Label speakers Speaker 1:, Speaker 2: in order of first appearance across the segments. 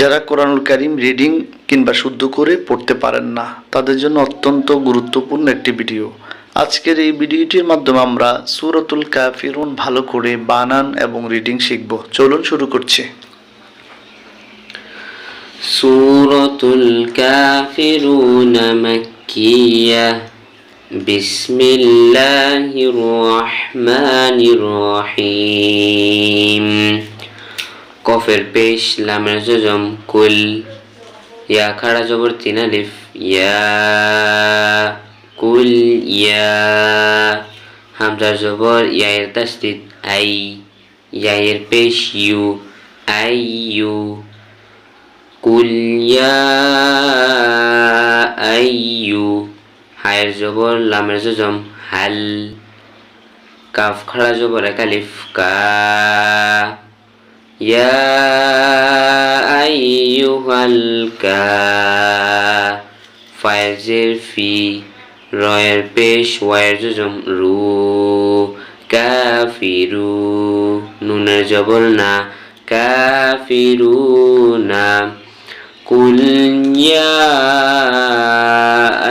Speaker 1: যারা কোরআনুল কারিম রিডিং কিংবা শুদ্ধ করে পড়তে পারেন না, তাদের জন্য অত্যন্ত গুরুত্বপূর্ণ একটি ভিডিও আজকের এই ভিডিওটির মাধ্যমে আমরা সুরতুল কাফিরুন ভালো করে বানান এবং রিডিং শিখব। চলুন শুরু করছি।
Speaker 2: সুরতুল কাফিরুন মাক্কিয়া। বিসমিল্লাহির রহমানির রহিম। কফের পেশ, লামের জজম কুল ইয়া খাড়া জবর তিন আলিফ, ইয়া কুল ইয়া হামজার জবর, ইয়ায়ের তাসদিদ, আই, ইয়ায়ের পেশ, ইউ, আই, ইউ কুল ইয়া, আই, ইউ, হায়ের জবর, লামের জজম, হাল, কাফ খাড়া জবর এক আলিফ, কা يا أيها الكافر في رأي البيش ويرجم رو كافرو نون جبلنا كافرونا قل يا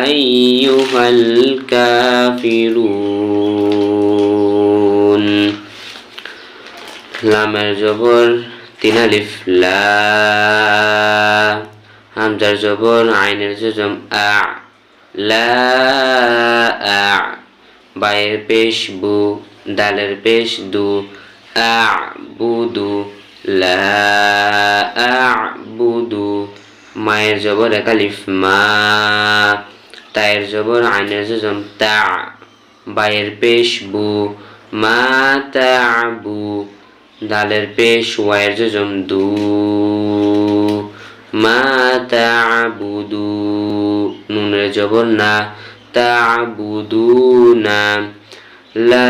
Speaker 2: أيها الكافرون লামের জবর, তিন আলিফ, লা। হামজার জবর, আইনের জজম, আ। লা বায়ের পেশ, বু। দালের পেশ, দু। আ বুদু লা বুদু মায়ের জবর, এক আলিফ, মা। তায়ের জবর, আইনের জজম, তা। বায়ের পেশ, বু। মা তাবু দালের পেশ ওয়ায়ের জজম দু মা তাবুদু নুনের জবর, না তা তাবুদু না লা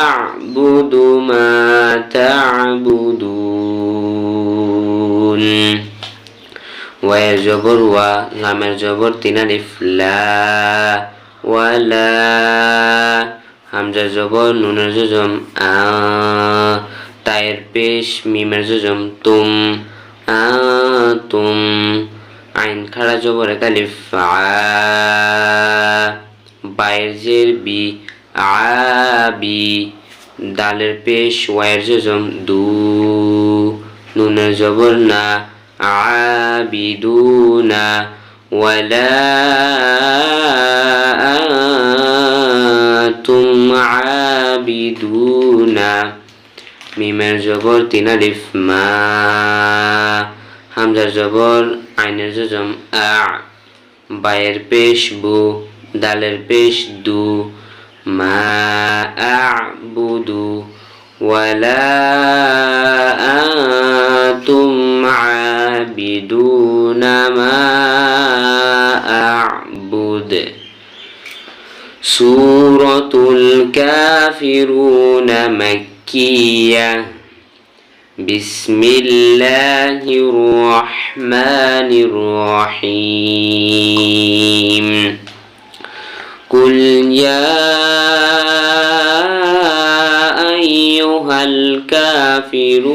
Speaker 2: আ'বুদু মা তা'বুদুন। ওয়ায়ের জবর, ওয়া লামের জবর, তিন আলিফ, লা ওয়ালা হামজার জবর, নুনের জজম, আ, তায়ের পেশ, মিমের জজম, তুম, আ, তুম, আইন খাড়া জবর এক আলিফ আ, বায়ের জের, বি আবি দালের পেশ, ওয়ায়ের জজম, দু, নুনের জবর, না আবিদুনা ওয়ালা আবিদুনা মিমের জবর তিন আলিফ মা হামজার জবর আইনের জজম আ বায়ের পেশ বু দালের পেশ দু মা আবুদু ওয়ালা আতুম আবিদুনা মা سورة الكافرون مكية. بسم الله الرحمن الرحيم. قل يا أيها الكافرون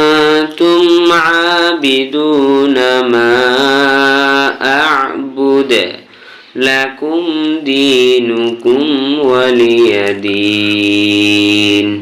Speaker 2: عابدون ما أعبد لكم دينكم ولي دين